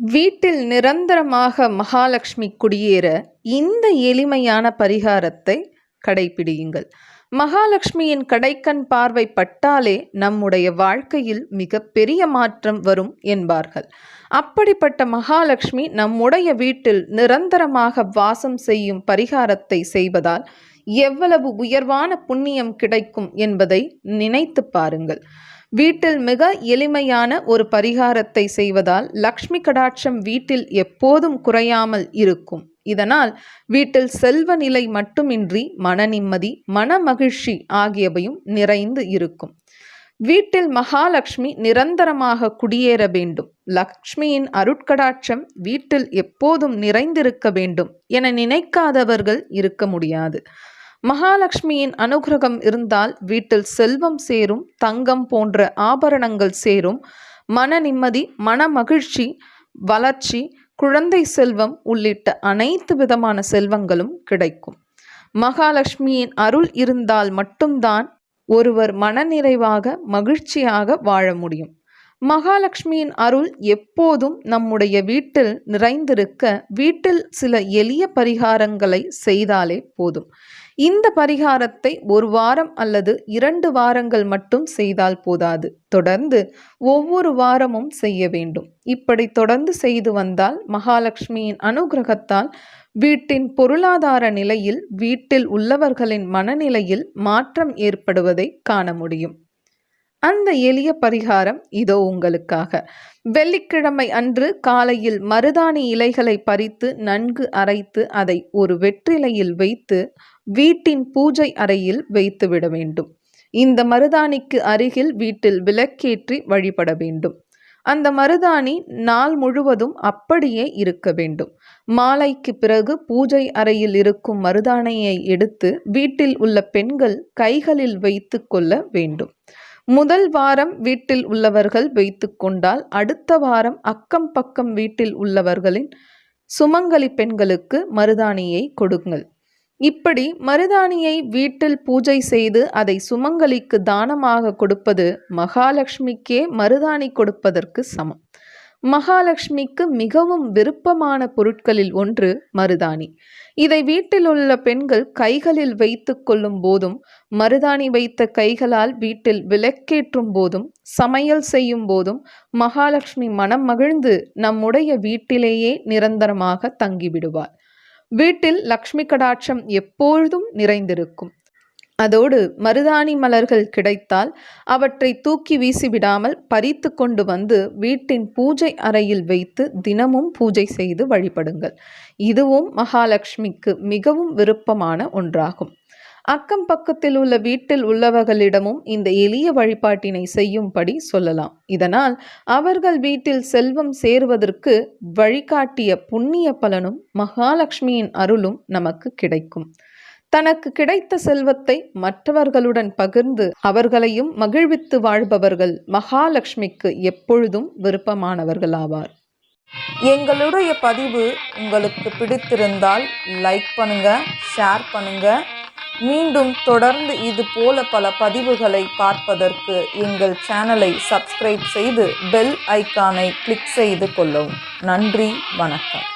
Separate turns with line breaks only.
வீட்டில் நிரந்தரமாக மகாலட்சுமி குடியேற இந்த எளிமையான பரிகாரத்தை கடைபிடியுங்கள் மகாலட்சுமியின் கடைக்கண் பார்வை பட்டாலே நம்முடைய வாழ்க்கையில் மிக பெரிய மாற்றம் வரும் என்பார்கள். அப்படிப்பட்ட மகாலட்சுமி நம்முடைய வீட்டில் நிரந்தரமாக வாசம் செய்யும் பரிகாரத்தை செய்வதால் எவ்வளவு உயர்வான புண்ணியம் கிடைக்கும் என்பதை நினைத்து பாருங்கள். வீட்டில் மிக எளிமையான ஒரு பரிகாரத்தை செய்வதால் லக்ஷ்மி கடாட்சம் வீட்டில் எப்போதும் குறையாமல் இருக்கும். இதனால் வீட்டில் செல்வ நிலை மட்டுமின்றி மன நிம்மதி மன மகிழ்ச்சி ஆகியவையும் நிறைந்து இருக்கும். வீட்டில் மகாலட்சுமி நிரந்தரமாக குடியேற வேண்டும். லக்ஷ்மியின் அருட்கடாட்சம் வீட்டில் எப்போதும் நிறைந்திருக்க வேண்டும் என நினைக்காதவர்கள் இருக்க முடியாது. மகாலட்சுமியின் அனுகிரகம் இருந்தால் வீட்டில் செல்வம் சேரும் தங்கம் போன்ற ஆபரணங்கள் சேரும். மன நிம்மதி மன மகிழ்ச்சி வளர்ச்சி குழந்தை செல்வம் உள்ளிட்ட அனைத்து விதமான செல்வங்களும் கிடைக்கும். மகாலட்சுமியின் அருள் இருந்தால் மட்டும்தான் ஒருவர் மனநிறைவாக மகிழ்ச்சியாக வாழ முடியும். மகாலட்சுமியின் அருள் எப்போதும் நம்முடைய வீட்டில் நிறைந்திருக்க வீட்டில் சில எளிய பரிகாரங்களை செய்தாலே போதும். இந்த பரிகாரத்தை ஒரு வாரம் அல்லது இரண்டு வாரங்கள் மட்டும் செய்தால் போதாது. தொடர்ந்து ஒவ்வொரு வாரமும் செய்ய வேண்டும். இப்படி தொடர்ந்து செய்து வந்தால் மகாலட்சுமியின் அனுகிரகத்தால் வீட்டின் பொருளாதார நிலையில் வீட்டில் உள்ளவர்களின் மனநிலையில் மாற்றம் ஏற்படுவதை காண முடியும். அந்த எளிய பரிகாரம் இதோ உங்களுக்காக. வெள்ளிக்கிழமை அன்று காலையில் மருதாணி இலைகளை பறித்து நன்கு அரைத்து அதை ஒரு வெற்றிலையில் வைத்து வீட்டின் பூஜை அறையில் வைத்துவிட வேண்டும். இந்த மருதாணிக்கு அருகில் வீட்டில் விளக்கேற்றி வழிபட வேண்டும். அந்த மருதாணி நாள் முழுவதும் அப்படியே இருக்க வேண்டும். மாலைக்கு பிறகு பூஜை அறையில் இருக்கும் மருதாணியை எடுத்து வீட்டில் உள்ள பெண்கள் கைகளில் வைத்து கொள்ள வேண்டும். முதல் வாரம் வீட்டில் உள்ளவர்கள் வைத்து கொண்டால் அடுத்த வாரம் அக்கம் பக்கம் வீட்டில் உள்ளவர்களின் சுமங்கலி பெண்களுக்கு மருதாணியை கொடுங்கள். இப்படி மருதாணியை வீட்டில் பூஜை செய்து அதை சுமங்கலிக்கு தானமாக கொடுப்பது மகாலட்சுமிக்கே மருதாணி கொடுப்பதற்கு சமம். மகாலட்சுமிக்கு மிகவும் விருப்பமான பொருட்களில் ஒன்று மருதாணி. இதை வீட்டில் உள்ள பெண்கள் கைகளில் வைத்து கொள்ளும் போதும் மருதாணி வைத்த கைகளால் வீட்டில் விளக்கேற்றும் போதும் சமையல் செய்யும் போதும் மகாலட்சுமி மனம் மகிழ்ந்து நம்முடைய வீட்டிலேயே நிரந்தரமாக தங்கிவிடுவார் வீட்டில் லக்ஷ்மி கடாட்சம் எப்பொழுதும் நிறைந்திருக்கும். அதோடு மருதாணி மலர்கள் கிடைத்தால் அவற்றை தூக்கி வீசிவிடாமல் பறித்து கொண்டு வந்து வீட்டின் பூஜை அறையில் வைத்து தினமும் பூஜை செய்து வழிபடுங்கள். இதுவும் மகாலட்சுமிக்கு மிகவும் விருப்பமான ஒன்றாகும். அக்கம் பக்கத்தில் உள்ள வீட்டில் உள்ளவர்களிடமும் இந்த எளிய வழிபாட்டினை செய்யும்படி சொல்லலாம். இதனால் அவர்கள் வீட்டில் செல்வம் சேருவதற்கு வழிகாட்டிய புண்ணிய பலனும் மகாலட்சுமியின் அருளும் நமக்கு கிடைக்கும். தனக்கு கிடைத்த செல்வத்தை மற்றவர்களுடன் பகிர்ந்து அவர்களையும் மகிழ்வித்து வாழ்பவர்கள் மகாலட்சுமிக்கு எப்பொழுதும் விருப்பமானவர்களாவார்.
எங்களுடைய பதிவு உங்களுக்கு பிடித்திருந்தால் லைக் பண்ணுங்க ஷேர் பண்ணுங்க. மீண்டும் தொடர்ந்து இது போல பல பதிவுகளை பார்ப்பதற்கு எங்கள் சேனலை சப்ஸ்கிரைப் செய்து பெல் ஐக்கானை கிளிக் செய்து கொள்ளவும். நன்றி வணக்கம்.